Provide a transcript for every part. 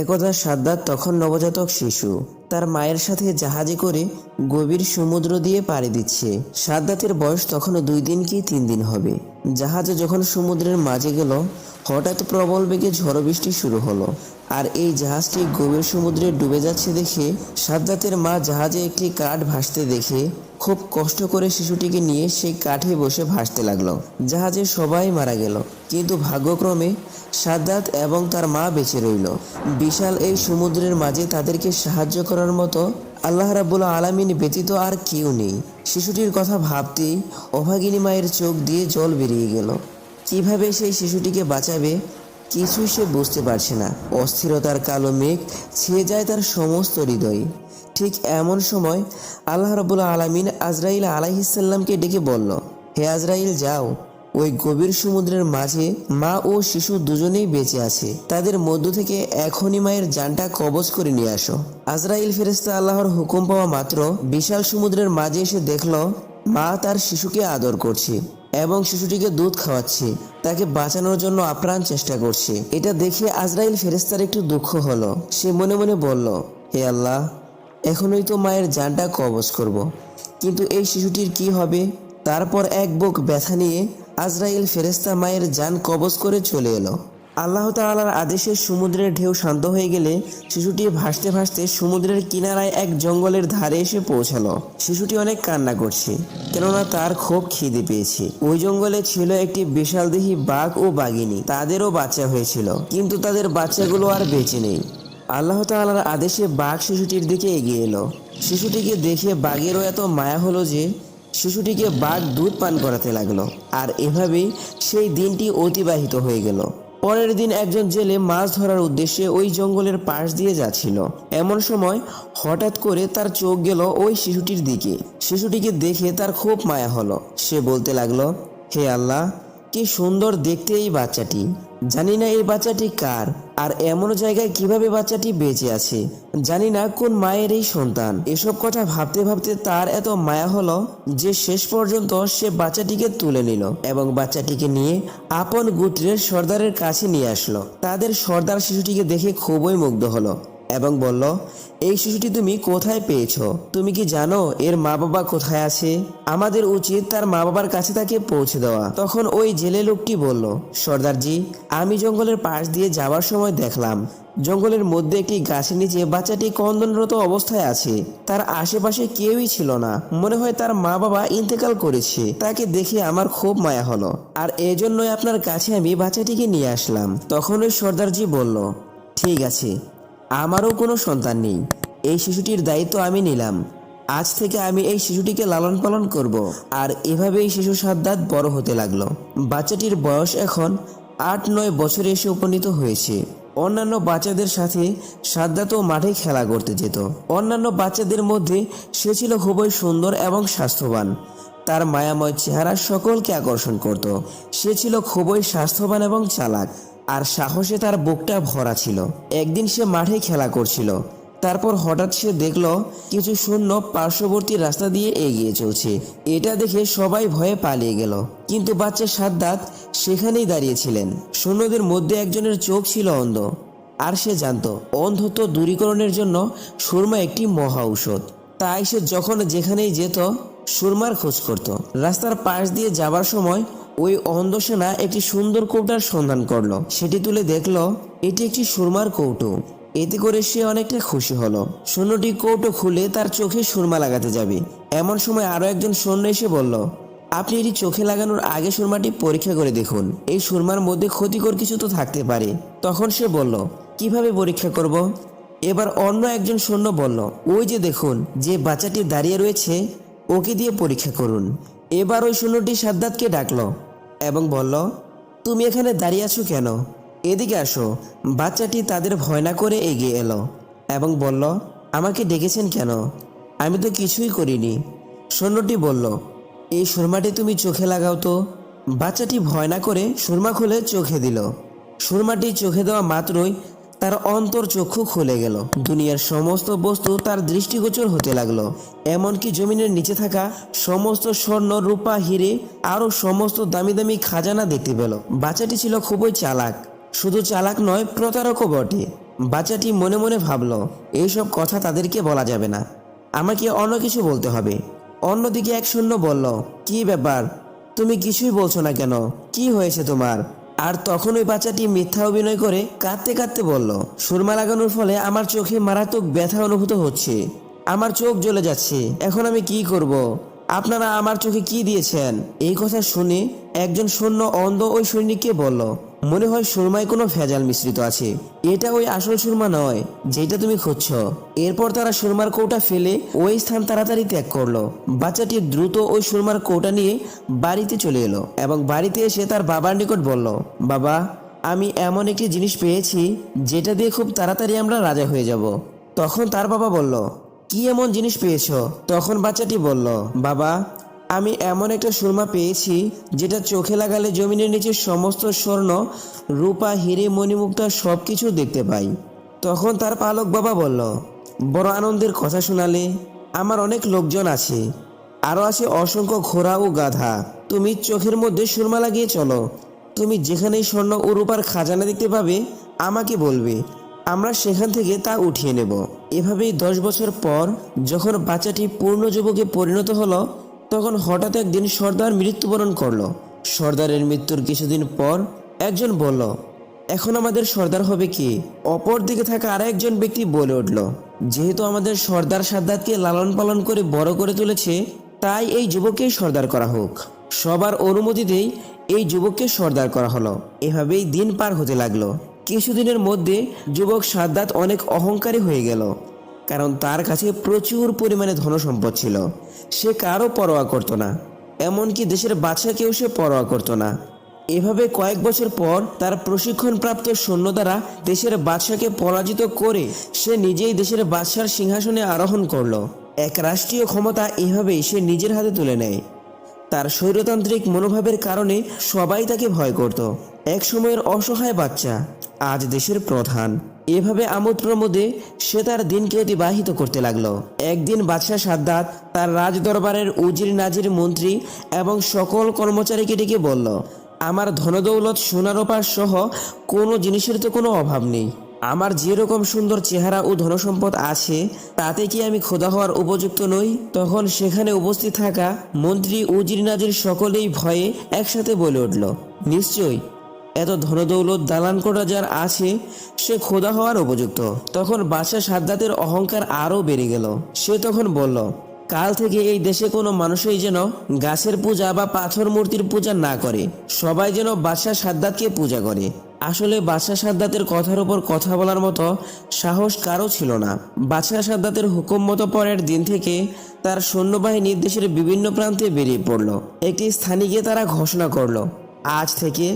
একদা সাদ্দাত তখন নবজাতক শিশু। তার মায়ের সাথে জাহাজে করে গভীর সমুদ্র দিয়ে পাড়ি দিচ্ছে। সাদ্দাতের বয়স তখন দুই দিন কি তিন দিন হবে। জাহাজে যখন সমুদ্রের মাঝে গেল, হঠাৎ প্রবল বেগে ঝড় বৃষ্টি শুরু হলো। আর এই জাহাজটি গভীর সমুদ্রে ডুবে যাচ্ছে দেখে সাদ্দাতের মা জাহাজে একটি কাঠ ভাসতে দেখে খুব কষ্ট করে শিশুটিকে নিয়ে সেই কাঠে বসে ভাসতে লাগল। জাহাজে সবাই মারা গেল। কিন্তু ভাগ্যক্রমে সাদ্দাত এবং তার মা বেঁচে রইল। বিশাল এই সমুদ্রের মাঝে তাদেরকে সাহায্য করার মতো আল্লাহ রাবুল আলামিন ব্যতীত আর কেউ নেই। শিশুটির কথা ভাবতেই অভাগিনী মায়ের চোখ দিয়ে জল বেরিয়ে গেল। কীভাবে সেই শিশুটিকে বাঁচাবে কিছুই সে বুঝতে পারছে না। অস্থিরতার কালো মেঘ ছেয়ে যায় তার সমস্ত হৃদয়। ঠিক এমন সময় আল্লাহ রবুল্লা আলমিন আজরাইল আলাইহিসাল্লামকে ডেকে বলল, হে আজরাইল, যাও। ওই গভীর সমুদ্রের মাঝে মা ও শিশু দুজনেই বেঁচে আছে। তাদের মধ্য থেকে এখনই মায়ের জানটা কবজ করে নিয়ে আসো। আজরাইল ফেরেস্তা আল্লাহর হুকুম পাওয়া মাত্র বিশাল সমুদ্রের মাঝে এসে দেখল, মা তার শিশুকে আদর করছে এবং শিশুটিকে দুধ খাওয়াচ্ছে। তাকে বাঁচানোর জন্য আপ্রাণ চেষ্টা করছে। এটা দেখে আজরাইল ফেরেস্তার একটু দুঃখ হলো। সে মনে মনে বলল, হে আল্লাহ, এখনই তো মায়ের জানটা কবজ করব। কিন্তু এই শিশুটির কি হবে? তারপর এক বুক ব্যথা নিয়ে আজরাইল ফেরেস্তা মায়ের জান কবজ করে চলে এলো। আল্লাহ তাআলার আদেশে সমুদ্রের ঢেউ শান্ত হয়ে গেলে শিশুটি ভাসতে ভাসতে সমুদ্রের কিনারায় এক জঙ্গলের ধারে এসে পৌঁছালো। শিশুটি অনেক কান্না করছে, কেননা তার খুব খিদে পেয়েছে। ওই জঙ্গলে ছিল একটি বিশালদেহী বাঘ ও বাঘিনী, তাদেরও বাচ্চা হয়েছিল, কিন্তু তাদের বাচ্চাগুলো আর বেঁচে নেই। আল্লাহ তাআলার আদেশে বাঘ শিশুটির দিকে এগিয়ে এলো। শিশুটিকে দেখে বাঘেরও এত মায়া হলো যে শিশুটিকে বাঘ দুধ পান করাতে লাগল, আর এভাবেই সেই দিনটি অতিবাহিত হয়ে গেল। পরের দিন একজন জেলে মাছ ধরার উদ্দেশ্যে ওই জঙ্গলের পাশ দিয়ে যাচ্ছিল। এমন সময় হঠাৎ করে তার চোখ গেল ওই শিশুটির দিকে। শিশুটিকে দেখে তার খুব মায়া হলো। সে বলতে লাগল, হে আল্লাহ কি সুন্দর দেখতে এই বাচ্চাটি? জানি না এই বাচ্চাটি কার, আর এমন জায়গায় কীভাবে বাচ্চাটি বেঁচে আছে? জানি না কোন মায়ের এই সন্তান। এসব কথা ভাবতে ভাবতে তার এত মায়া হলো যে শেষ পর্যন্ত সে বাচ্চাটিকে তুলে নিল এবং বাচ্চাটিকে নিয়ে আপন গুত্রের সর্দারের কাছে নিয়ে আসলো। তাদের সর্দার শিশুটিকে দেখে খুবই মুগ্ধ হলো। এবং বলল, এই শিশুটি তুমি কোথায় পেয়েছ? তুমি কি জানো এর মা বাবা কোথায় আছে? আমাদের উচিত তার মা বাবার কাছে তাকে পৌঁছে দেওয়া। তখন ওই জেলে লোকটি বলল, সর্দারজি, আমি জঙ্গলের পাশ দিয়ে যাওয়ার সময় দেখলাম। জঙ্গলের মধ্যে একটি গাছের নিচে বাচ্চাটি কন্দনরত অবস্থায় আছে। তার আশেপাশে কেউই ছিল না। মনে হয় তার মা বাবা ইন্তেকাল করেছে। তাকে দেখে আমার খুব মায়া হলো। আর এজন্যই আপনার কাছে আমি বাচ্চাটিকে নিয়ে আসলাম। তখন ওই সর্দারজি বলল, ঠিক আছে। আমারও কোনো সন্তান নেই। এই শিশুটির দায়িত্ব আমি নিলাম। আজ থেকে আমি এই শিশুটিকে লালন পালন করব। আর এভাবেই শিশু সাদ্দাত বড় হতে লাগল। বাচ্চাটির বয়স এখন আট নয় বছরে এসে উপনীত হয়েছে। অন্যান্য বাচ্চাদের সাথে সাদ্দাতও মাঠে খেলা করতে যেত। অন্যান্য বাচ্চাদের মধ্যে সে ছিল খুবই সুন্দর এবং স্বাস্থ্যবান। তার মায়াময় চেহারা সকলকে আকর্ষণ করত। সে ছিল খুবই স্বাস্থ্যবান এবং চালাক। আর সাহসে তার বুকটা ভরা ছিল। একদিন সে মাঠে খেলা করছিল। তারপর হঠাৎ সে দেখল, কিছু শূন্য পার্শ্ববর্তী রাস্তা দিয়ে এগিয়ে চলছে। এটা দেখে সবাই ভয়ে পালিয়ে গেল। কিন্তু বাচ্চা সাদ্দাত সেখানেই দাঁড়িয়েছিলেন সৈন্যদের মধ্যে একজনের চোখ ছিল অন্ধ। আর সে জানতো, অন্ধত্ব দূরীকরণের জন্য সুরমা একটি মহা ঔষধ। তাই সে যখন যেখানেই যেত, সুরমার খোঁজ করত। রাস্তার পাশ দিয়ে যাবার সময় ওই অন্ধ সেনা একটি সুন্দর কৌটার সন্ধান করল। সেটি তুলে দেখল, এটি একটি সুরমার কৌটো। এতে করে সে অনেকটা খুশি হলো। সৈন্যটি কৌটো খুলে তার চোখে সুরমা লাগাতে যাবে। এমন সময় আরও একজন সৈন্য এসে বলল, আপনি এটি চোখে লাগানোর আগে সুরমাটি পরীক্ষা করে দেখুন। এই সুরমার মধ্যে ক্ষতিকর কিছু তো থাকতে পারে। তখন সে বলল, কীভাবে পরীক্ষা করব? এবার অন্য একজন সৈন্য বলল, ওই যে দেখুন, যে বাচ্চাটি দাঁড়িয়ে রয়েছে, ওকে দিয়ে পরীক্ষা করুন। এবার ওই সৈন্যটি সাদ্দাতকে ডাকলো এবং বলল, তুমি এখানে দাঁড়িয়ে আছো কেন? এদিকে আসো। বাচ্চাটি তাদের ভয় না করে এগিয়ে এলো এবং বলল, আমাকে ডেকেছেন কেন? আমি তো কিছুই করিনি। সৈন্যটি বলল, এই সুরমাটি তুমি চোখে লাগাও তো। বাচ্চাটি ভয় না করে সুরমা খুলে চোখে দিল। সুরমাটি চোখে দেওয়া মাত্রই তার অন্তর চক্ষু খুলে গেল। দুনিয়ার সমস্ত বস্তু তার দৃষ্টিগোচর হতে লাগল। এমনকি জমিনের নিচে থাকা সমস্ত স্বর্ণ, রূপা, হিরে, আরও সমস্ত দামি দামি খাজানা দেখতে পেল। বাচ্চাটি ছিল খুবই চালাক। শুধু চালাক নয়, প্রতারকও বটে। বাচ্চাটি মনে মনে ভাবলো, এইসব কথা তাদেরকে বলা যাবে না। আমাকে অন্য কিছু বলতে হবে। অন্যদিকে এক শূন্য বলল, কি ব্যাপার? তুমি কিছুই বলছো না কেন? কি হয়েছে তোমার? আর তখন ওই বাচ্চাটি মিথ্যা অভিনয় করে কাঁদতে কাঁদতে বলল, সুরমা লাগানোর ফলে আমার চোখে মারাত্মক ব্যথা অনুভূত হচ্ছে। আমার চোখ জ্বলে যাচ্ছে। এখন আমি কি করব। আপনারা আমার চোখে কি দিয়েছেন? এই কথা শুনে একজন সৈন্য অন্ধ ওই সৈনিককে বলল মনে হয় সুরমায় কোনো ভেজাল মিশ্রিত আছে। এটা ওই আসল সুরমা নয়, যেটা তুমি খুঁজছ। এরপর তারা সুরমার কৌটা ফেলে ওই স্থান তাড়াতাড়ি ত্যাগ করল। বাচ্চাটি দ্রুত ওই সুরমার কৌটা নিয়ে বাড়িতে চলে এলো এবং বাড়িতে এসে তার বাবার নিকট বলল, বাবা, আমি এমন একটি জিনিস পেয়েছি যেটা দিয়ে খুব তাড়াতাড়ি আমরা রাজা হয়ে যাব। তখন তার বাবা বলল, কি এমন জিনিস পেয়েছ? তখন বাচ্চাটি বলল, বাবা আমি এমন একটা সুরমা পেয়েছি, যেটা চোখে লাগালে জমিনের নিচে সমস্ত স্বর্ণ, রূপা, হিরে, মণিমুক্তা সব কিছু দেখতে পাই। তখন তার পালক বাবা বলল, বড় আনন্দের কথা শোনালে, আমার অনেক লোকজন আছে। আরও আছে অসংখ্য ঘোড়া ও গাধা। তুমি চোখের মধ্যে সুরমা লাগিয়ে চলো। তুমি যেখানেই স্বর্ণ ও রূপার খাজানা দেখতে পাবে, আমাকে বলবে। আমরা সেখান থেকে তা উঠিয়ে নেব। এভাবেই দশ বছর পর, যখন বাচ্চাটি পূর্ণ যুবকে পরিণত হলো তখন হঠাৎ একদিন সর্দার মৃত্যুবরণ করল। সর্দারের মৃত্যুর কিছুদিন পর একজন বলল, এখন আমাদের সর্দার হবে কি? অপর দিকে থাকা আরেকজন ব্যক্তি বলে উঠল, যেহেতু আমাদের সর্দার সাদ্দাতকে লালন পালন করে বড় করে তুলেছে, তাই এই যুবককেই সর্দার করা হোক। সবার অনুমতিতেই এই যুবককে সর্দার করা হলো। এভাবেই দিন পার হতে লাগল। কিছুদিনের মধ্যে যুবক সাদ্দাত অনেক অহংকারী হয়ে গেল। কারণ তার কাছে প্রচুর পরিমাণে ধনসম্পদ ছিল। সে কারও পরোয়া করতো না। এমনকি দেশের বাদশাকেও সে পরোয়া করতো না। এভাবে কয়েক বছর পর তার প্রশিক্ষণপ্রাপ্ত সৈন্য দ্বারা দেশের বাদশাকে পরাজিত করে সে নিজেই দেশের বাদশার সিংহাসনে আরোহণ করল। এক রাষ্ট্রীয় ক্ষমতা এভাবেই সে নিজের হাতে তুলে নেয়। তার স্বৈরতান্ত্রিক মনোভাবের কারণে সবাই তাকে ভয় করত। এক সময়ের অসহায় বাচ্চা, আজ দেশের প্রধান। এভাবে আমোদ প্রমোদে সে তার দিনকে অতিবাহিত করতে লাগল। একদিন বাদশাহ সাদ্দাত তার রাজ দরবারের উজির নাজির মন্ত্রী এবং সকল কর্মচারীকে ডেকে বলল, আমার ধনদৌলত সোনারোপা সহ কোনো জিনিসের তো কোনো অভাব নেই। আমার যেরকম সুন্দর চেহারা ও ধনসম্পদ আছে, তাতে কি আমি খোদা হওয়ার উপযুক্ত নই? তখন সেখানে উপস্থিত থাকা মন্ত্রী উজির নাজির সকলেই ভয়ে একসাথে বলে উঠল, নিশ্চয়ই। এত ধনদৌলত দালান কোটা যার আছে, সে খোদা হওয়ার উপযুক্ত। তখন বাদশাহ সাদ্দাতের অহংকার আরও বেড়ে গেল। সে তখন বলল, কাল থেকে এই দেশে কোনো মানুষই যেন গাছের পূজা বা পাথর মূর্তির পূজা না করে। সবাই যেন বাদশাহ সাদ্দাতকে পূজা করে। আসলে বাদশাহ সাদ্দাতের কথার উপর কথা বলার মতো সাহস কারও ছিল না। বাদশাহ সাদ্দাতের হুকুম মতো পরের দিন থেকে তার সৈন্যবাহিনী দেশের বিভিন্ন প্রান্তে বেরিয়ে পড়ল। একটি স্থানে গিয়ে তারা ঘোষণা করল, আজ থেকে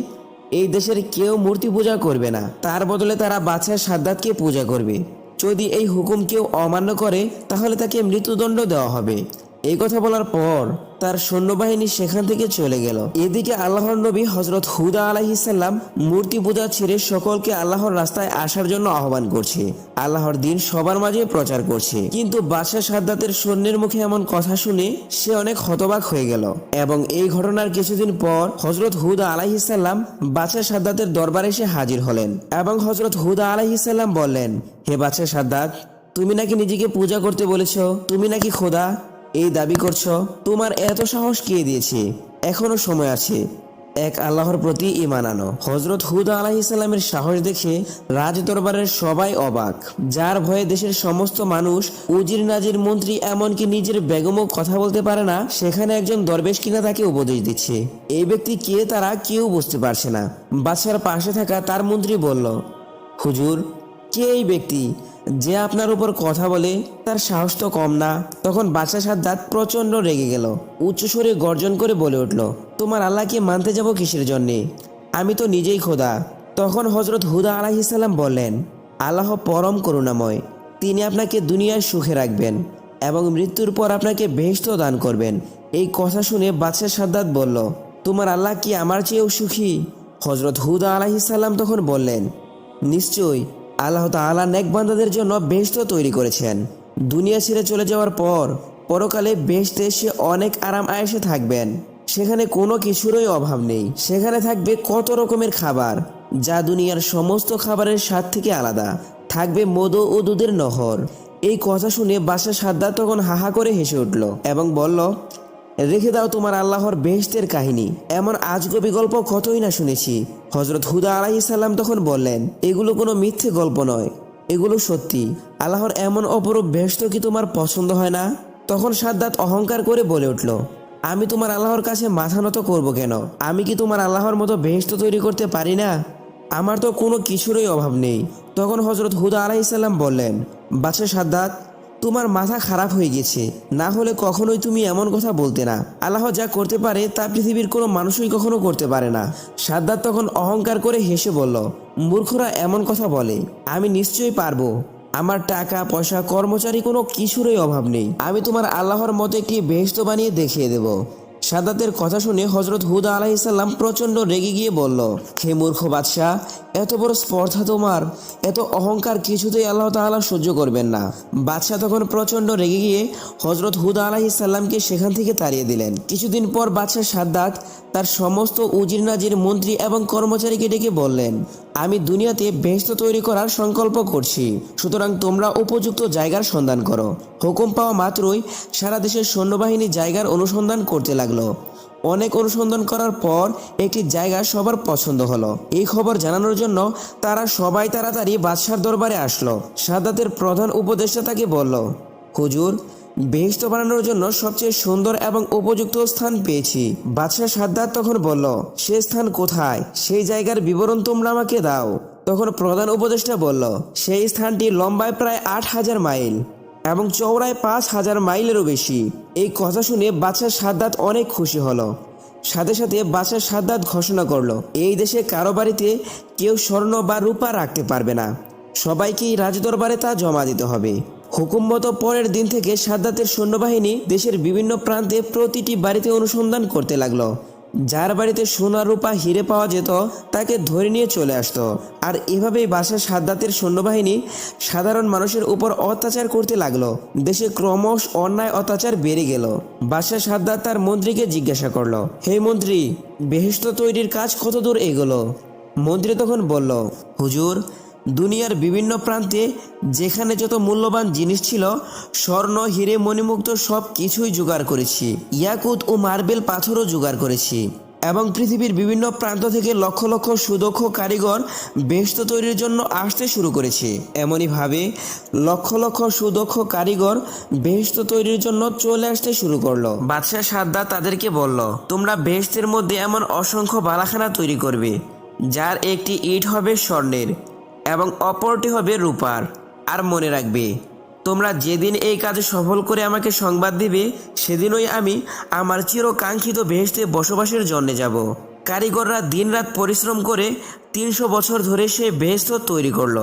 এই দেশের কেউ মূর্তি পূজা করবে না। তার বদলে তারা বাদশাহ সাদ্দাতকে পূজা করবে। যদি এই হুকুম কেউ অমান্য করে, তাহলে তাকে মৃত্যুদণ্ড দেওয়া হবে। এই কথা বলার পর তার সৈন্যবাহিনী সেখান থেকে চলে গেল। এদিকে আল্লাহর নবী হজরত হুদা আলাহিসাল্লাম মূর্তি পূজা ছেড়ে সকলকে আল্লাহর রাস্তায় আসার জন্য আহ্বান করছে। আল্লাহর দিন সবার মাঝে প্রচার করছে। কিন্তু বাদশাহ সাদ্দাতের সৈন্যের মুখে এমন কথা শুনে সে অনেক হতবাক হয়ে গেল। এবং এই ঘটনার কিছুদিন পর হজরত হুদা আলাহিসাল্লাম বাদশাহ সাদ্দাতের দরবারে এসে হাজির হলেন এবং হজরত হুদা আলাহিসাল্লাম বললেন, হে বাদশাহ সাদ্দাত, তুমি নাকি নিজেকে পূজা করতে বলেছ? তুমি নাকি খোদা? এই দাবি করছ? তোমার এত সাহস কে দিয়েছে? এখনও সময় আছে। এক আল্লাহর প্রতি ইমান আনো। হজরত হুদা আলাহিসাল্লামের সাহস দেখে রাজ দরবারের সবাই অবাক। যার ভয়ে দেশের সমস্ত মানুষ উজির নাজির মন্ত্রী এমনকি নিজের বেগমও কথা বলতে পারে না, সেখানে একজন দরবেশ কিনা তাকে উপদেশ দিচ্ছে। এই ব্যক্তি কে তারা কেউ বুঝতে পারছে না। বাদশার পাশে থাকা তার মন্ত্রী বলল, হুজুর, কে এই ব্যক্তি? যে আপনার উপর কথা বলে, তার সাহস তো কম না। তখন বাচ্চা সাদ্দাত প্রচণ্ড রেগে গেল। উচ্চস্বরে গর্জন করে বলে উঠল, তোমার আল্লাহকে মানতে যাব কিসের জন্যে? আমি তো নিজেই খোদা। তখন হজরত হুদা আলাহিসাল্লাম বললেন, আল্লাহ পরম করুণাময়। তিনি আপনাকে দুনিয়ার সুখে রাখবেন এবং মৃত্যুর পর আপনাকে বেহেশত দান করবেন। এই কথা শুনে বাদশাহ সাদ্দাত বলল, তোমার আল্লাহ কি আমার চেয়েও সুখী? হজরত হুদা আলাহিসাল্লাম তখন বললেন, নিশ্চয়ই। আল্লাহ তাআলা নেক বান্দাদের জন্য বেহেশত তৈরি করেছেন। দুনিয়া ছেড়ে চলে যাওয়ার পর, পরকালে বেহেশতে সে অনেক আরাম আয়েসে থাকবেন। সেখানে কোনো কিছুরই অভাব নেই। সেখানে থাকবে কত রকমের খাবার, যা দুনিয়ার সমস্ত খাবারের স্বাদ থেকে আলাদা। থাকবে মধু ও দুধের নহর। এই কথা শুনে বাদশাহ সাদ্দাত তখন হাহা করে হেসে উঠল এবং বলল রেখে দাও তোমার আল্লাহর বেহেশতের কাহিনী। এমন আজগবি গল্প কতই না শুনেছি। হজরত হুদা আলাহি সাল্লাম তখন বললেন, এগুলো কোনো মিথ্যে গল্প নয়। এগুলো সত্যি। আল্লাহর এমন অপরূপ বেহেশত কি তোমার পছন্দ হয় না? তখন সাদ্দাত অহংকার করে বলে উঠল, আমি তোমার আল্লাহর কাছে মাথা নত করব কেন? আমি কি তোমার আল্লাহর মতো বেহেশত তৈরি করতে পারি না? আমার তো কোনো কিছুরই অভাব নেই। তখন হজরত হুদা আলাইসাল্লাম বললেন, বাদশাহ সাদ্দাত তোমার মাথা খারাপ হয়ে গেছে। না হলে কখনোই তুমি এমন কথা বলতে না। আল্লাহ যা করতে পারে, তা পৃথিবীর কোনো মানুষই কখনো করতে পারে না। সাদ্দার তখন অহংকার করে হেসে বলল, মূর্খরা এমন কথা বলে, আমি নিশ্চয়ই পারব। আমার টাকা, পয়সা, কর্মচারী কোনো কিছুরই অভাব নেই। আমি তোমার আল্লাহর মতো একটি বেহস্ত বানিয়ে দেখিয়ে দেব। সাদাতের কথা শুনে হজরত হুদা আলাহিসাল্লাম প্রচণ্ড রেগে গিয়ে বলল, হে মূর্খ বাদশাহ, এত বড় স্পর্ধা তোমার, এত অহংকার কিছুতেই আল্লাহ তাআলা সহ্য করবেন না। বাদশাহ তখন প্রচণ্ড রেগে গিয়ে হজরত হুদা আলাহিসাল্লামকে সেখান থেকে তাড়িয়ে দিলেন। কিছুদিন পর বাদশাহ সাদ্দাত তার সমস্ত উজির নাজির মন্ত্রী এবং কর্মচারীকে ডেকে বললেন আমি দুনিয়াতে বেহেস্ত তৈরি করার সংকল্প করছি। সুতরাং তোমরা উপযুক্ত জায়গার সন্ধান করো। হুকুম পাওয়া মাত্রই সারা দেশের সৈন্যবাহিনী জায়গার অনুসন্ধান করতে লাগল। অনেক অনুসন্ধান করার পর একটি জায়গা সবার পছন্দ হলো। এই খবর জানানোর জন্য তারা সবাই তাড়াতাড়ি বাদশার দরবারে আসলো। সাদাতের প্রধান উপদেষ্টা তাকে বলল, হুজুর বেহেস্ত বানানোর জন্য সবচেয়ে সুন্দর এবং উপযুক্ত স্থান পেয়েছি। বাদশাহ সাদ্দাত তখন বলল, সে স্থান কোথায়? সেই জায়গার বিবরণ তোমরা আমাকে দাও। তখন প্রধান উপদেষ্টা বলল, সেই স্থানটি লম্বায় প্রায় আট হাজার মাইল এবং চওড়ায় পাঁচ হাজার মাইলেরও বেশি। এই কথা শুনে বাদশাহ সাদ্দাত অনেক খুশি হলো। সাথে সাথে বাদশাহ সাদ্দাত ঘোষণা করল, এই দেশে কারও বাড়িতে কেউ স্বর্ণ বা রূপা রাখতে পারবে না। সবাইকেই রাজদরবারে তা জমা দিতে হবে। হুকুম মতো পরের দিন থেকে সাদ্দাতের সৈন্যবাহিনী দেশের বিভিন্ন প্রান্তে প্রতিটি বাড়িতে অনুসন্ধান করতে লাগল। যার বাড়িতে সোনা, রূপা, হিরে পাওয়া যেত, তাকে ধরে নিয়ে চলে আসতো। আর এভাবেই বাসা সাদ্দাতের সৈন্যবাহিনী সাধারণ মানুষের উপর অত্যাচার করতে লাগল। দেশে ক্রমশ অন্যায়, অত্যাচার বেড়ে গেল। বাসা সাদ্দাত তার মন্ত্রীকে জিজ্ঞাসা করল, হে মন্ত্রী বেহেস্ত তৈরির কাজ কতদূর এগোলো? মন্ত্রী তখন বলল, হুজুর দুনিয়ার বিভিন্ন প্রান্তে যেখানে যত মূল্যবান জিনিস ছিল, স্বর্ণ, হিরে, মণিমুক্ত সব কিছুই জোগাড় করেছি। ইয়াকুত ও মার্বেল পাথরও জোগাড় করেছি। এবং পৃথিবীর বিভিন্ন প্রান্ত থেকে লক্ষ লক্ষ সুদক্ষ কারিগর বেস্ত তৈরির জন্য আসতে শুরু করেছে। এমনইভাবে লক্ষ লক্ষ সুদক্ষ কারিগর বেহেস্ত তৈরির জন্য চলে আসতে শুরু করল। বাদশাহ সাদ্দা তাদেরকে বলল, তোমরা বেহেস্তের মধ্যে এমন অসংখ্য বালাখানা তৈরি করবে, যার একটি ইট হবে স্বর্ণের। এবং অপরটি হবে রূপার। আর মনে রাখবে, তোমরা যেদিন এই কাজে সফল করে আমাকে সংবাদ দিবে, সেদিনই আমি আমার চিরকাঙ্ক্ষিত বেহেশতে বসবাসের জন্য যাব। কারিগররা দিনরাত পরিশ্রম করে তিনশো বছর ধরে সে বেহেস্ত তৈরি করল।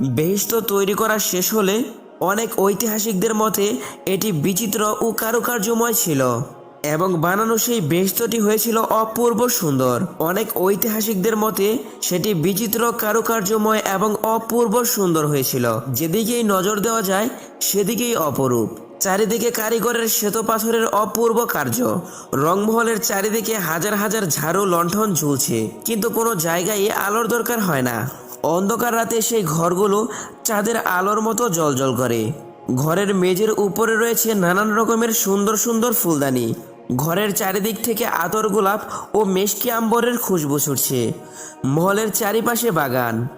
বেহেস্ত তৈরি করা শেষ হলে অনেক ঐতিহাসিকদের মতে এটি বিচিত্র ও কারুকার্যময় ছিল। এবং বানানো সেই বেষ্টটি হয়েছিল অপূর্ব সুন্দর। অনেক ঐতিহাসিকদের মতে, সেটি বিচিত্র কারুকার্যময় এবং অপূর্ব সুন্দর হয়েছিল। যেদিকেই নজর দেওয়া যায়, সেদিকেই অপরূপ। চারিদিকে কারিগরের শ্বেত পাথরের অপূর্ব কার্য। রংমহলের চারিদিকে হাজার হাজার ঝাড়ু লণ্ঠন ঝুলছে। কিন্তু কোনো জায়গায় আলোর দরকার হয় না। অন্ধকার রাতে সেই ঘরগুলো চাঁদের আলোর মতো জলজল করে। ঘরের মেঝের উপরে রয়েছে নানান রকমের সুন্দর সুন্দর ফুলদানি। ঘরের চারিদিক থেকে আতর গোলাপ ও মেশকি আম্বরের খুশবু ছুটছে। মহলের চারিপাশে বাগান।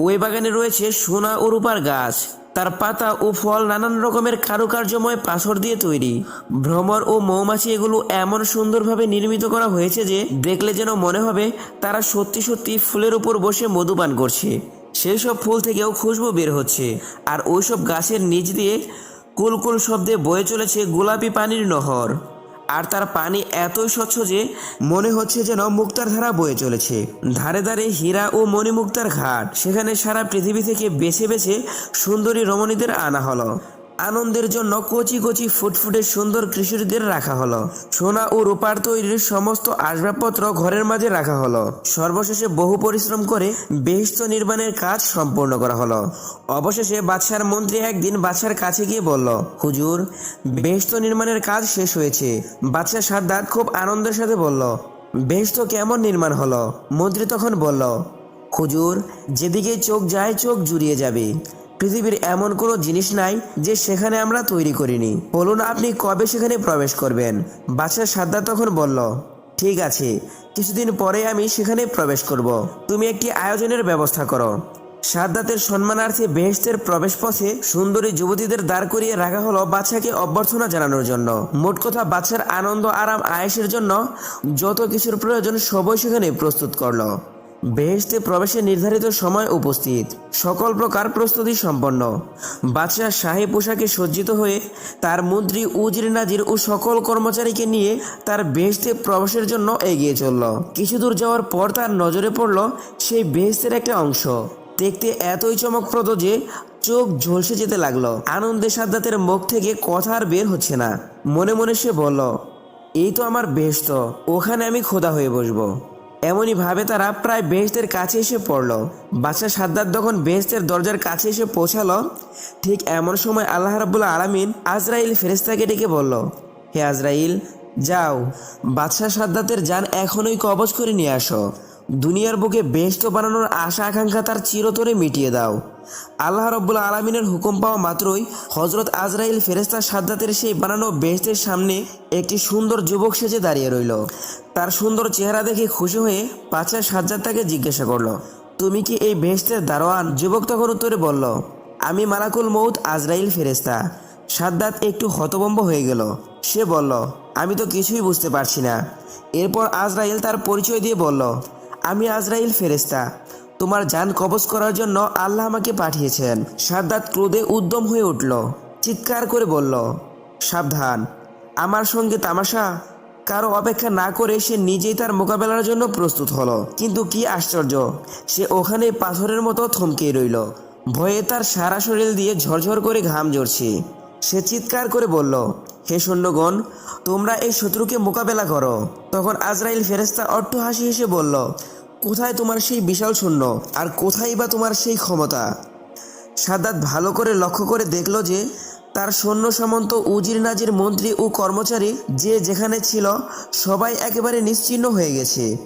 ওই বাগানে রয়েছে সোনা ও রূপার গাছ। তার পাতা ও ফল নানান রকমের কারুকার্যময় পাথর দিয়ে তৈরি। ভ্রমর ও মৌমাছি এগুলো এমন সুন্দরভাবে নির্মিত করা হয়েছে যে, দেখলে যেন মনে হবে তারা সত্যি সত্যি ফুলের উপর বসে মধুপান করছে। সেই সব ফুল থেকেও খুশবু বের হচ্ছে। আর ওইসব গাছের নিচ দিয়ে কুলকুল শব্দে বয়ে চলেছে গোলাপি পানির নহর। আর তার পানি এতই স্বচ্ছ যে মনে হচ্ছে যেন মুক্তার ধারা বয়ে চলেছে। ধারে ধারে হীরা ও মণিমুক্তার ঘাট। সেখানে সারা পৃথিবী থেকে বেছে বেছে সুন্দরী রমণীদের আনা হলো। আনন্দের জন্য কচি কচি ফুটফুটে সুন্দর কৃষিদের রাখা হলো। সোনা ও রূপার তৈরির সমস্ত আসবাবপত্র ঘরের মাঝে রাখা হলো। সর্বশেষে বহু পরিশ্রম করে বেহিস্ত নির্মাণের কাজ সম্পূর্ণ করা হলো। অবশেষে বাদশার মন্ত্রী একদিন বাদশার কাছে গিয়ে বলল, হুজুর, বেহিস্ত নির্মাণের কাজ শেষ হয়েছে। বাদশাহ সাদ্দাত খুব আনন্দের সাথে বলল, বেহিস্ত কেমন নির্মাণ হলো? মন্ত্রী তখন বলল, হুজুর, যেদিকে চোখ যায় চোখ জুড়িয়ে যাবে। পৃথিবীর এমন কোনো জিনিস নাই যে সেখানে আমরা তৈরি করিনি। বলুন আপনি কবে সেখানে প্রবেশ করবেন? বাচ্চা সাদ্দাত তখন বলল, ঠিক আছে, কিছুদিন পরে আমি সেখানে প্রবেশ করব। তুমি একটি আয়োজনের ব্যবস্থা করো। সাদ্দাতের সম্মানার্থে বেহেস্তের প্রবেশ পথে সুন্দরী যুবতীদের দাঁড় করিয়ে রাখা হলো বাচ্চাকে অভ্যর্থনা জানানোর জন্য। মোট কথা বাচ্চার আনন্দ, আরাম আয়েসের জন্য যত কিছুর প্রয়োজন সবই সেখানে প্রস্তুত করল। বেহেস্তে প্রবেশের নির্ধারিত সময় উপস্থিত। সকল প্রকার প্রস্তুতি সম্পন্ন। বাদশাহ শাহী পোশাকে সজ্জিত হয়ে তার মন্ত্রী উজির নাজির ও সকল কর্মচারীকে নিয়ে তার বেহেস্তে প্রবেশের জন্য এগিয়ে চলল। কিছু দূর যাওয়ার পর তার নজরে পড়ল সেই বেহেস্তের একটা অংশ। দেখতে এতই চমকপ্রদ যে চোখ ঝলসে যেতে লাগল। আনন্দে সাদ্দাতের মুখ থেকে কথা আর বের হচ্ছে না। মনে মনে সে বলল, এই তো আমার বেহেস্ত ওখানে আমি খোদা হয়ে বসবো। এমনই ভাবে তারা প্রায় বেহেস্তের কাছে এসে পড়ল। বাদশাহ সাদ্দার যখন বেহেস্তের দরজার কাছে এসে পৌঁছালো, ঠিক এমন সময় আল্লাহ রাবুল্লাহ আলামিন আজরাইল ফেরেস্তাকে ডেকে বলল, হে আজরাইল, যাও। বাদশাহ সাদ্দাতের যান এখনই কবজ করে নিয়ে আসো। দুনিয়ার বুকে বেহেস্ত বানানোর আশা আকাঙ্ক্ষা তার চিরতরে মিটিয়ে দাও। আল্লাহ রব্বুল আলমিনের হুকুম পাওয়া মাত্রই হজরত আজরাইল ফেরেস্তা সাদ্দাতের সেই বানানো বেহেস্তের সামনে একটি সুন্দর যুবক সেজে দাঁড়িয়ে রইল। তার সুন্দর চেহারা দেখে খুশি হয়ে পাঁচা সাজ্জাদ তাকে জিজ্ঞাসা করল, তুমি কি এই বেহেস্তের দারোয়ান? যুবক তখন উত্তরে বলল, আমি মালাকুল মৌত আজরাইল ফেরেস্তা সাদ্দাত একটু হতবম্ব হয়ে গেল। সে বলল, আমি তো কিছুই বুঝতে পারছি না। এরপর আজরাইল তার পরিচয় দিয়ে বলল আমি আজরাইল ফেরেস্তা তোমার যান কবজ করার জন্য আল্লাহ আমাকে পাঠিয়েছেন। সাদ্দাত ক্রোধে উদ্যম হয়ে উঠল। চিৎকার করে বলল, সাবধান। আমার সঙ্গে তামাশা। কারও অপেক্ষা না করে সে নিজেই তার মোকাবেলার জন্য প্রস্তুত হলো। কিন্তু কি আশ্চর্য, সে ওখানে পাথরের মতো থমকে রইল। ভয়ে তার সারা শরীর দিয়ে ঝরঝর করে ঘাম ঝরছে। সে চিৎকার করে বলল, হে সৈন্যগণ, তোমরা এই শত্রুকে মোকাবেলা করো। তখন আজরাইল ফেরেস্তা অট্ট হাসি হেসে বলল কোথায় তোমার সেই বিশাল সৈন্য আর কোথায় বা তোমার সেই ক্ষমতা? সাদ্দাত ভালো করে লক্ষ্য করে দেখল যে, তার সৈন্য সামন্ত উজির নাজির মন্ত্রী ও কর্মচারী যে যেখানে ছিল, সবাই একেবারে নিশ্চিহ্ন হয়ে গেছে।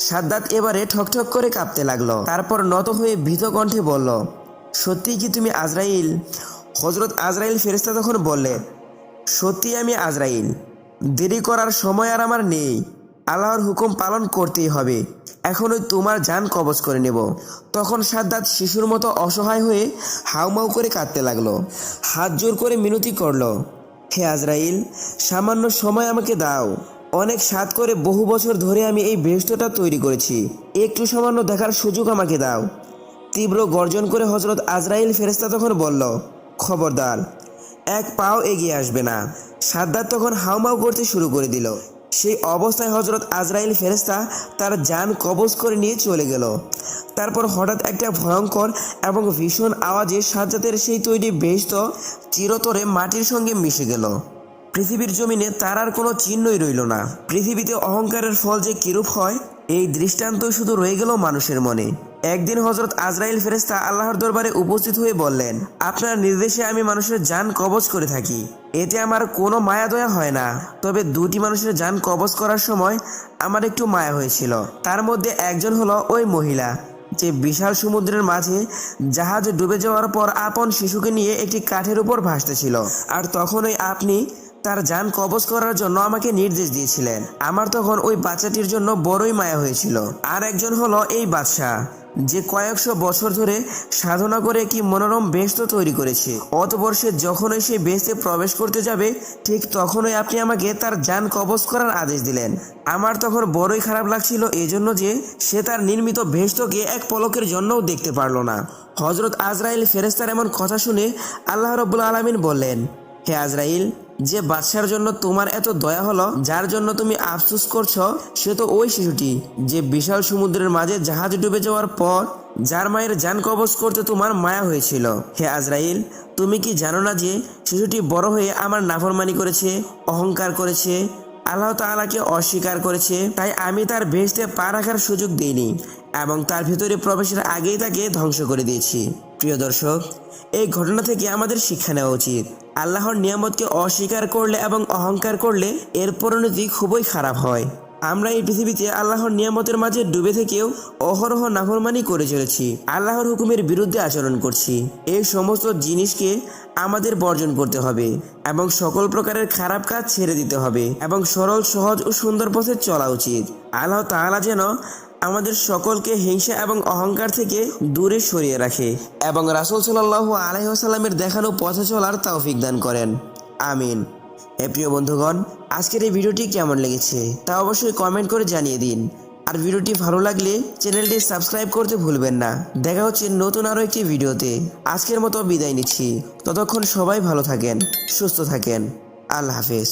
সাদ্দাত এবারে ঠকঠক করে কাঁপতে লাগল। তারপর নত হয়ে ভীত কণ্ঠে বলল, সত্যি কি তুমি আজরাইল? হজরত আজরাইল ফেরেস্তা তখন বললেন সত্যি আমি আজরাইল। দেরি করার সময় আর আমার নেই। আল্লাহর হুকুম পালন করতেই হবে। এখনই তোমার যান কবজ করে নেব। তখন সাদ্দাত শিশুর মতো অসহায় হয়ে হাউমাউ করে কাঁদতে লাগল। হাত জোর করে মিনতি করল, হে আজরাইল, সামান্য সময় আমাকে দাও। অনেক সাত করে বহু বছর ধরে আমি এই বেহস্তটা তৈরি করেছি। একটু সামান্য দেখার সুযোগ আমাকে দাও। তীব্র গর্জন করে হজরত আজরাইল ফেরেস্তা তখন বলল, খবরদার, এক পাও এগিয়ে আসবে না। সাদ্দাত তখন হাউমাউ করতে শুরু করে দিল। সেই অবস্থায় হজরত আজরাইল ফেরেস্তা তার যান কবজ করে নিয়ে চলে গেল। তারপর হঠাৎ একটা ভয়ঙ্কর এবং ভীষণ আওয়াজে সাজ্জাতের সেই তৈরি বেহস্ত চিরতরে মাটির সঙ্গে মিশে গেল। পৃথিবীর জমিনে তার আর কোনো চিহ্নই রইল না। পৃথিবীতে অহংকারের ফল যে কিরূপ হয় এই দৃষ্টান্ত শুধু রয়ে গেল মানুষের মনে। একদিন হজরত আজরাইল ফেরেস্তা আল্লাহর দরবারে উপস্থিত হয়ে বললেন, আপনার নির্দেশে আমি মানুষের যান কবজ করে থাকি। এতে আমার কোনো মায়া দয়া হয় না। তবে দুটি মানুষের যান কবজ করার সময় আমার একটু মায়া হয়েছিল। তার মধ্যে একজন হলো ওই মহিলা, যে বিশাল সমুদ্রের মাঝে জাহাজ ডুবে যাওয়ার পর আপন শিশুকে নিয়ে একটি কাঠের উপর ভাসতেছিল। আর তখনই আপনি তার যান কবজ করার জন্য আমাকে নির্দেশ দিয়েছিলেন। আমার তখন ওই বাচ্চাটির জন্য বড়ই মায়া হয়েছিল। আর একজন হলো এই বাদশাহ, যে কয়েকশো বছর ধরে সাধনা করে কি মনোরম বেস্ত তৈরি করেছে। অতবর্ষে যখনই সে বেস্তে প্রবেশ করতে যাবে, ঠিক তখনই আপনি আমাকে তার যান কবজ করার আদেশ দিলেন। আমার তখন বড়ই খারাপ লাগছিল এই জন্য যে সে তার নির্মিত ভেস্তকে এক পলকের জন্যও দেখতে পারল না। হজরত আজরাইল ফেরেস্তার এমন কথা শুনে আল্লাহ রব্বুল আলমিন বললেন, হে আজরাইল যে বাদশার জন্য তোমার এত দয়া হলো, যার জন্য তুমি আফসুস করছ, সে তো ওই শিশুটি, যে বিশাল সমুদ্রের মাঝে জাহাজ ডুবে যাওয়ার পর যার মায়ের যান কবজ করতে তোমার মায়া হয়েছিল। হে আজরাইল, তুমি কি জানো না যে শিশুটি বড় হয়ে আমার নাফরমানি করেছে, অহংকার করেছে, আল্লাহ তাআলাকে অস্বীকার করেছে, তাই আমি তার ভেস্তে পা রাখার সুযোগ দিইনি এবং তার ভিতরে প্রবেশের আগেই তাকে ধ্বংস করে দিয়েছি। প্রিয় দর্শক, এই ঘটনা থেকে আমাদের শিক্ষা নেওয়া উচিত। আল্লাহর নিয়ামতকে অস্বীকার করলে এবং অহংকার করলে এর পরিণতি খুবই খারাপ হয়। আমরা এই পৃথিবীতে আল্লাহর নিয়ামতের মাঝে ডুবে থেকেও অহরহ নাফরমানি করে চলেছি। আল্লাহর হুকুমের বিরুদ্ধে আচরণ করছি। এই সমস্ত জিনিসকে আমাদের বর্জন করতে হবে এবং সকল প্রকারের খারাপ কাজ ছেড়ে দিতে হবে এবং সরল, সহজ ও সুন্দর পথে চলা উচিত। আল্লাহ তাআলা যেন আমাদের সকলকে হিংসা এবং অহংকার থেকে দূরে সরিয়ে রাখে এবং রাসুল সাল্লাহ আলহিহাসাল্লামের দেখানো পথে চলার তৌফিক দান করেন। আমিন। এ প্রিয় বন্ধুগণ, আজকের এই ভিডিওটি কেমন লেগেছে তা অবশ্যই কমেন্ট করে জানিয়ে দিন। আর ভিডিওটি ভালো লাগলে চ্যানেলটি সাবস্ক্রাইব করতে ভুলবেন না। দেখা হচ্ছে নতুন আরও একটি ভিডিওতে। আজকের মতো বিদায় নিচ্ছি। ততক্ষণ সবাই ভালো থাকেন, সুস্থ থাকেন। আল্লাহ হাফেজ।